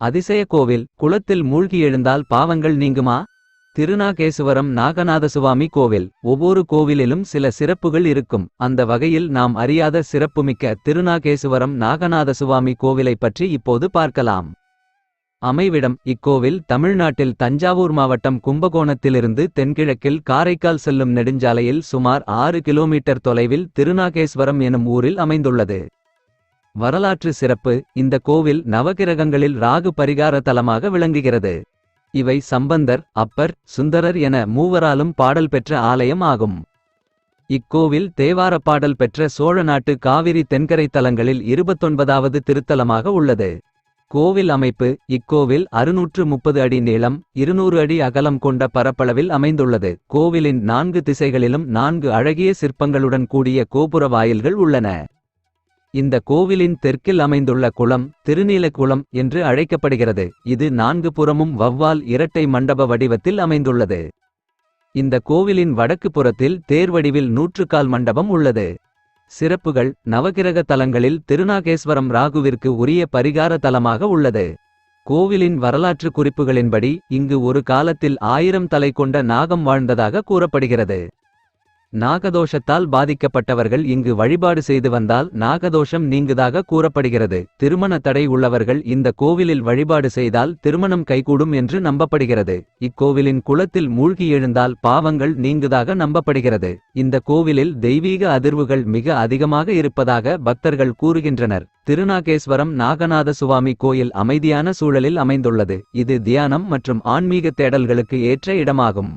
அதிசய கோவில் குளத்தில் மூழ்கி எழுந்தால் பாவங்கள் நீங்குமா? திருநாகேசுவரம் நாகநாதசுவாமி கோவில் ஒவ்வொரு கோவிலிலும் சில சிறப்புகள் இருக்கும். அந்த வகையில் நாம் அறியாத சிறப்புமிக்க திருநாகேசுவரம் நாகநாதசுவாமி கோவிலைப் பற்றி இப்போது பார்க்கலாம். அமைவிடம் இக்கோவில் தமிழ்நாட்டில் தஞ்சாவூர் மாவட்டம் கும்பகோணத்திலிருந்து தென்கிழக்கில் காரைக்கால் செல்லும் நெடுஞ்சாலையில் சுமார் ஆறு கிலோமீட்டர் தொலைவில் திருநாகேஸ்வரம் எனும் ஊரில் அமைந்துள்ளது. வரலாற்று சிறப்பு இந்த கோவில் நவகிரகங்களில் ராகு பரிகார தலமாக விளங்குகிறது. இவை சம்பந்தர் அப்பர் சுந்தரர் என மூவராலும் பாடல் பெற்ற ஆலயம் ஆகும். இக்கோவில் தேவார பாடல் பெற்ற சோழ நாட்டு காவிரி தென்கரை தலங்களில் இருபத்தொன்பதாவது திருத்தலமாக உள்ளது. கோவில் அமைப்பு இக்கோவில் அறுநூற்று முப்பது அடி நீளம் இருநூறு அடி அகலம் கொண்ட பரப்பளவில் அமைந்துள்ளது. கோவிலின் நான்கு திசைகளிலும் நான்கு அழகிய சிற்பங்களுடன் கூடிய கோபுர வாயில்கள் உள்ளன. இந்த கோவிலின் தெற்கில் அமைந்துள்ள குளம் திருநீலக்குளம் என்று அழைக்கப்படுகிறது. இது நான்கு புறமும் வவ்வால் இரட்டை மண்டப வடிவத்தில் அமைந்துள்ளது. இந்த கோவிலின் வடக்கு புறத்தில் தேர்வடிவில் நூற்றுக்கால் மண்டபம் உள்ளது. சிறப்புகள் நவகிரக தலங்களில் திருநாகேஸ்வரம் ராகுவிற்கு உரிய பரிகார தலமாக உள்ளது. கோவிலின் வரலாற்று குறிப்புகளின்படி இங்கு ஒரு காலத்தில் ஆயிரம் தலை கொண்ட நாகம் வாழ்ந்ததாக கூறப்படுகிறது. நாகதோஷத்தால் பாதிக்கப்பட்டவர்கள் இங்கு வழிபாடு செய்து வந்தால் நாகதோஷம் நீங்குதாக கூறப்படுகிறது. திருமண தடை உள்ளவர்கள் இந்த கோவிலில் வழிபாடு செய்தால் திருமணம் கைகூடும் என்று நம்பப்படுகிறது. இக்கோவிலின் குளத்தில் மூழ்கி எழுந்தால் பாவங்கள் நீங்குதாக நம்பப்படுகிறது. இந்த கோவிலில் தெய்வீக அதிர்வுகள் மிக அதிகமாக இருப்பதாக பக்தர்கள் கூறுகின்றனர். திருநாகேஸ்வரம் நாகநாத சுவாமி கோயில் அமைதியான சூழலில் அமைந்துள்ளது. இது தியானம் மற்றும் ஆன்மீக தேடல்களுக்கு ஏற்ற இடமாகும்.